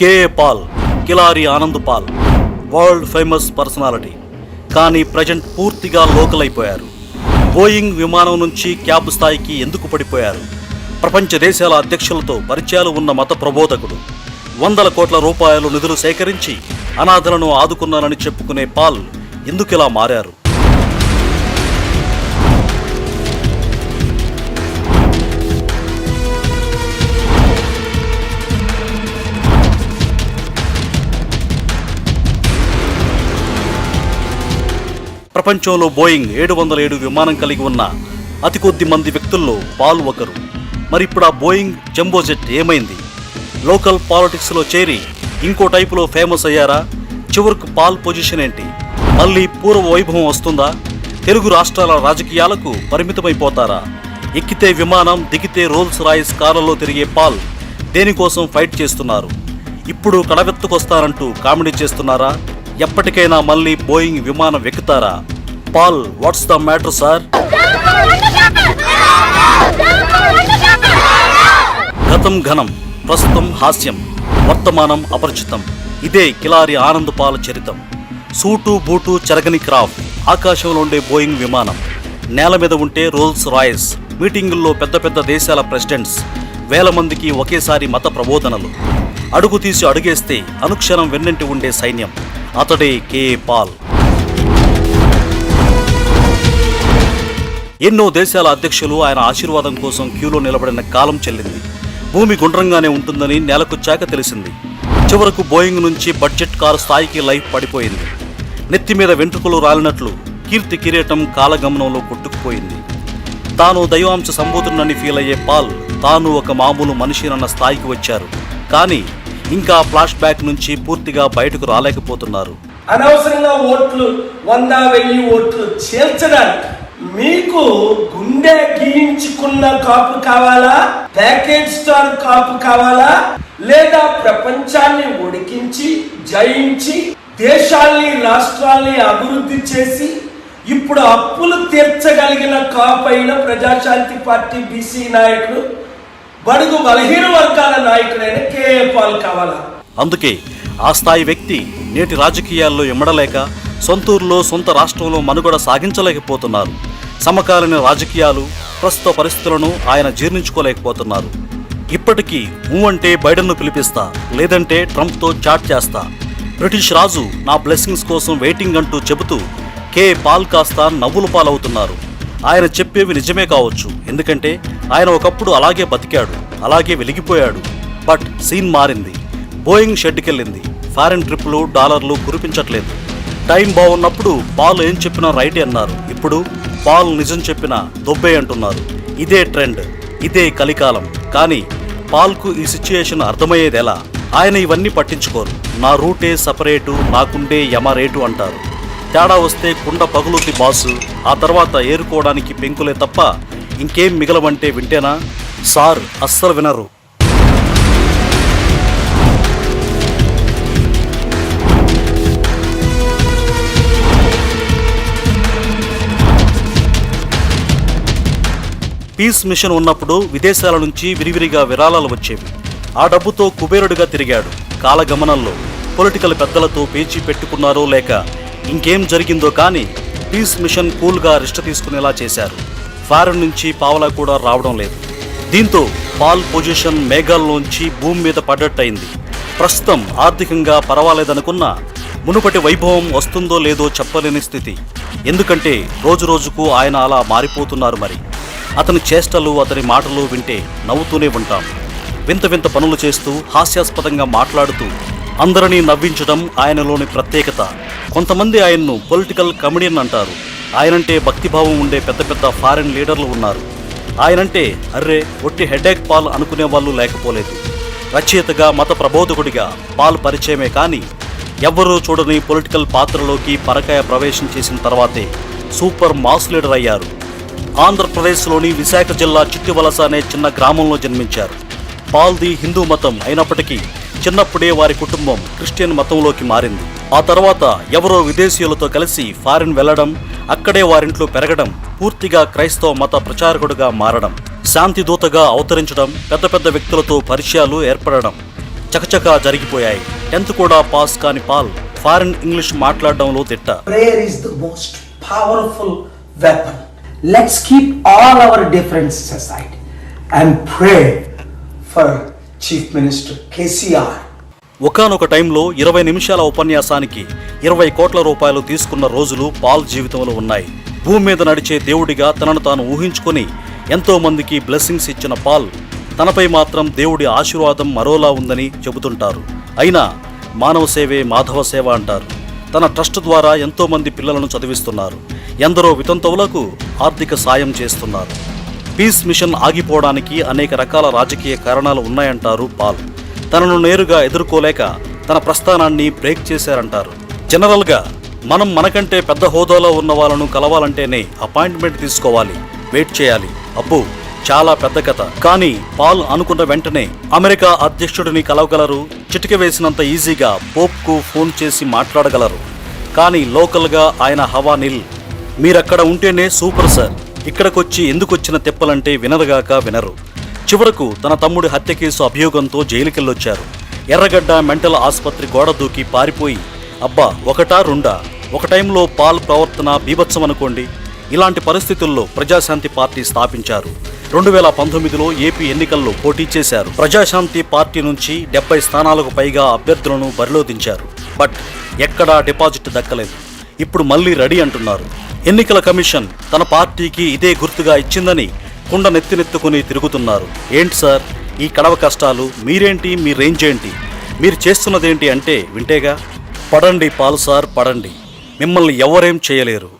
K A Paul Kilari Anand Paul world famous personality. కానీ present పూర్తిగా local అయిపోయారు Boeing విమానం నుంచి క్యాబ్ స్థాయికి ఎందుకు పడిపోయారు? ప్రపంచ దేశాల అధ్యక్షులతో పరిచయాలు ఉన్న మత ప్రబోధకుడు వందల కోట్ల రూపాయలు నిధులు సేకరించి అనాథలను ఆదుకున్నానని చెప్పుకునే పాల్ ఎందుకిలా మారారు? ప్రపంచంలో బోయింగ్ ఏడు వందల ఏడు విమానం కలిగి ఉన్న అతి కొద్ది మంది వ్యక్తుల్లో పాల్ ఒకరు. మరి ఇప్పుడు ఆ బోయింగ్ జంబోజెట్ ఏమైంది? లోకల్ పాలిటిక్స్లో చేరి ఇంకో టైపులో ఫేమస్ అయ్యారా? చివరకు పాల్ పొజిషన్ ఏంటి? మళ్ళీ పూర్వ వైభవం వస్తుందా? తెలుగు రాష్ట్రాల రాజకీయాలకు పరిమితమైపోతారా? ఎక్కితే విమానం దిగితే రోల్స్ రాయిస్ కార్లలో తిరిగే పాల్ దేనికోసం ఫైట్ చేస్తున్నారు? ఇప్పుడు కడవెత్తుకొస్తారంటూ కామెడీ చేస్తున్నారా? ఎప్పటికైనా మళ్ళీ బోయింగ్ విమానం ఎక్కుతారా? Paul what's the matter sir గతం ఘనం ప్రస్తుతం హాస్యం వర్తమానం అపరిచితం. ఇదే కిలారి ఆనందపాల చరితం. సూటు బూటు చెరగని క్రాఫ్ ఆకాశంలో ఉండే బోయింగ్ విమానం. నేల మీద ఉంటే రోల్స్ రాయల్స్ మీటింగుల్లో పెద్ద పెద్ద దేశాల ప్రెసిడెంట్స్ వేల మందికి ఒకేసారి మత ప్రబోధనలు. అడుగు తీసి అడుగేస్తే అనుక్షణం వెన్నంటి ఉండే సైన్యం. అతడే కే పాల్. ఎన్నో దేశాల అధ్యక్షులు ఆయన ఆశీర్వాదం కోసం క్యూలో నిలబడిన కాలం చెల్లింది. భూమి గుండ్రంగానే ఉంటుందని నెలకొచ్చాక తెలిసింది. చివరకు బోయింగ్ నుంచి బడ్జెట్ కారు స్థాయికి లైఫ్ పడిపోయింది. నెత్తి మీద వెంట్రుకలు రాలినట్లు కీర్తి కిరీటం కాలగమనంలో కొట్టుకుపోయింది. తాను దైవాంశ సంబోధుడని ఫీల్ అయ్యే పాల్ తాను ఒక మామూలు మనిషినన్న స్థాయికి వచ్చారు. కానీ ఇంకా ఫ్లాష్ బ్యాక్ నుంచి పూర్తిగా బయటకు రాలేకపోతున్నారు. అనవసరంగా ఓట్లు వంద వెయ్యి ఓట్లు చేర్చడానికి మీకు గుండె గీయించుకున్న కాపు కావాలా? ప్యాకేజ్ స్టార్ కాపు కావాలా? లేదా ప్రపంచాన్ని ఉడికించి జయించి దేశాల్ని రాష్ట్రాల్ని అభివృద్ధి చేసి ఇప్పుడు అప్పులు తీర్చగలిగిన కాపైన ప్రజాశాంతి పార్టీ బీసీ నాయకుడు బడుగు బలహీన వర్గాల నాయకుడైన కేఏ పాల్ కావాలా? అందుకే ఆ స్థాయి వ్యక్తి నేటి రాజకీయాల్లో ఇమ్మడలేక సొంతూరులో సొంత రాష్ట్రంలో మనుగడ సాగించలేకపోతున్నారు. సమకాలీన రాజకీయాలు ప్రస్తుత పరిస్థితులను ఆయన జీర్ణించుకోలేకపోతున్నారు. ఇప్పటికీ ఊ అంటే బైడెన్ను పిలిపిస్తా లేదంటే ట్రంప్తో చాట్ చేస్తా. బ్రిటిష్ రాజు నా బ్లెస్సింగ్స్ కోసం వెయిటింగ్ అంటూ చెబుతూ కే. పాల్ కాస్త నవ్వులు పాలవుతున్నారు. ఆయన చెప్పేవి నిజమే కావచ్చు ఎందుకంటే ఆయన ఒకప్పుడు అలాగే బతికాడు అలాగే వెలిగిపోయాడు. బట్ సీన్ మారింది. బోయింగ్ షెడ్కెళ్ళింది ఫారెన్ ట్రిప్లు డాలర్లు కురిపించట్లేదు. టైం బాగున్నప్పుడు పాల్ ఏం చెప్పినా రైటే అన్నారు. ఇప్పుడు పాల్ నిజం చెప్పినా దొబ్బే అంటున్నారు. ఇదే ట్రెండ్ ఇదే కలికాలం. కానీ పాల్కు ఈ సిచ్యుయేషన్ అర్థమయ్యేది ఎలా? ఆయన ఇవన్నీ పట్టించుకోరు. నా రూటే సపరేటు నాకుండే యమ రేటు అంటారు. తేడా వస్తే కుండ పగులుద్ది బాసు. ఆ తర్వాత ఏరుకోవడానికి పెంకులే తప్ప ఇంకేం మిగలవంటే వింటేనా? సార్ అస్సలు వినరు. పీస్ మిషన్ ఉన్నప్పుడు విదేశాల నుంచి విరివిరిగా విరాళాలు వచ్చేవి. ఆ డబ్బుతో కుబేరుడిగా తిరిగాడు. కాలగమనంలో పొలిటికల్ పెద్దలతో పేచీ పెట్టుకున్నారో లేక ఇంకేం జరిగిందో కానీ పీస్ మిషన్ కూల్గా రిష్ట తీసుకునేలా చేశారు. ఫారెన్ నుంచి పావలా కూడా రావడం లేదు. దీంతో పాల్ పొజిషన్ మేఘాల్లోంచి భూమి మీద పడ్డట్టయింది. ప్రస్తుతం ఆర్థికంగా పర్వాలేదనుకున్న మునుపటి వైభవం వస్తుందో లేదో చెప్పలేని స్థితి. ఎందుకంటే రోజు రోజుకు ఆయన అలా మారిపోతున్నారు మరి. అతని చేష్టలు అతని మాటలు వింటే నవ్వుతూనే ఉంటాం. వింత వింత పనులు చేస్తూ హాస్యాస్పదంగా మాట్లాడుతూ అందరినీ నవ్వించడం ఆయనలోని ప్రత్యేకత. కొంతమంది ఆయన్ను పొలిటికల్ కమెడియన్ అంటారు. ఆయనంటే భక్తిభావం ఉండే పెద్ద పెద్ద ఫారిన్ లీడర్లు ఉన్నారు. ఆయనంటే అర్రే ఒట్టి హెడేక్ పాల్ అనుకునే వాళ్ళు లేకపోలేదు. రచయితగా మత ప్రబోధకుడిగా పాల్ పరిచయమే కానీ ఎవ్వరూ చూడని పొలిటికల్ పాత్రలోకి పరకాయ ప్రవేశం చేసిన తర్వాతే సూపర్ మాస్ లీడర్ అయ్యారు. ఆంధ్రప్రదేశ్లోని విశాఖ జిల్లా చిట్టివలస అనే చిన్న గ్రామంలో జన్మించారు. పాల్ది హిందూ మతం అయినప్పటికీ చిన్నప్పుడే వారి కుటుంబం క్రిస్టియన్ మతంలోకి మారింది. ఆ తర్వాత ఎవరో విదేశీయులతో కలిసి ఫారిన్ వెళ్ళడం అక్కడే వారింట్లో పెరగడం పూర్తిగా క్రైస్తవ మత ప్రచారకుడుగా మారడం శాంతి దూతగా అవతరించడం పెద్ద పెద్ద వ్యక్తులతో పరిచయాలు ఏర్పడడం చకచకా జరిగిపోయాయి. టెన్త్ కూడా పాస్ కాని పాల్ ఫారిన్ ఇంగ్లీష్ మాట్లాడడంలో తిట్ట. Prayer is the most powerful weapon Let's keep all our differences aside and pray for Chief Minister KCR. ఒకానొక టైంలో ఇరవై నిమిషాల ఉపన్యాసానికి ఇరవై కోట్ల రూపాయలు తీసుకున్న రోజులు పాల్ జీవితంలో ఉన్నాయి. భూమి మీద నడిచే దేవుడిగా తనను తాను ఊహించుకొని ఎంతో మందికి బ్లెస్సింగ్స్ ఇచ్చిన పాల్ తనపై మాత్రం దేవుడి ఆశీర్వాదం మరోలా ఉందని చెబుతుంటారు. అయినా మానవ సేవే మాధవ సేవ అంటారు. తన ట్రస్ట్ ద్వారా ఎంతోమంది పిల్లలను చదివిస్తున్నారు. ఎందరో వితంతువులకు ఆర్థిక సాయం చేస్తున్నారు. పీస్ మిషన్ ఆగిపోవడానికి అనేక రకాల రాజకీయ కారణాలు ఉన్నాయంటారు పాల్. తనను నేరుగా ఎదుర్కోలేక తన ప్రస్థానాన్ని బ్రేక్ చేశారంటారు. జనరల్గా మనం మనకంటే పెద్ద హోదాలో ఉన్న వాళ్ళను కలవాలంటేనే అపాయింట్మెంట్ తీసుకోవాలి వెయిట్ చేయాలి. అబ్బో చాలా పెద్ద కథ. కానీ పాల్ అనుకున్న వెంటనే అమెరికా అధ్యక్షుడిని కలవగలరు చిటిక వేసినంత ఈజీగా పోప్కు ఫోన్ చేసి మాట్లాడగలరు. కానీ లోకల్గా ఆయన హవా నిల్ మీరక్కడ ఉంటేనే సూపర్ సార్. ఇక్కడికొచ్చి ఎందుకొచ్చిన తెప్పలంటే వినరుగాక వినరు. చివరకు తన తమ్ముడి హత్య కేసు అభియోగంతో జైలుకెళ్ళొచ్చారు. ఎర్రగడ్డ మెంటల్ ఆసుపత్రి గోడ దూకి పారిపోయి అబ్బా ఒకటా రెండా? ఒక టైంలో పాల్ ప్రవర్తన బీభత్సం అనుకోండి. ఇలాంటి పరిస్థితుల్లో ప్రజాశాంతి పార్టీ స్థాపించారు. రెండు వేల పంతొమ్మిదిలో ఏపీ ఎన్నికల్లో పోటీ చేశారు. ప్రజాశాంతి పార్టీ నుంచి డెబ్బై స్థానాలకు పైగా అభ్యర్థులను బరిలో దించారు బట్ ఎక్కడా డిపాజిట్ దక్కలేదు. ఇప్పుడు మళ్ళీ రెడీ అంటున్నారు. ఎన్నికల కమిషన్ తన పార్టీకి ఇదే గుర్తుగా ఇచ్చిందని కుండ నెత్తినెత్తుకుని తిరుగుతున్నారు. ఏంటి సార్? ఈ కడవ కష్టాలు మీరేంటి? మీ రేంజ్ ఏంటి? మీరు చేస్తున్నదేంటి అంటే వింటేగా పడండి పాలు సార్ పడండి. మిమ్మల్ని ఎవరేం చేయలేరు.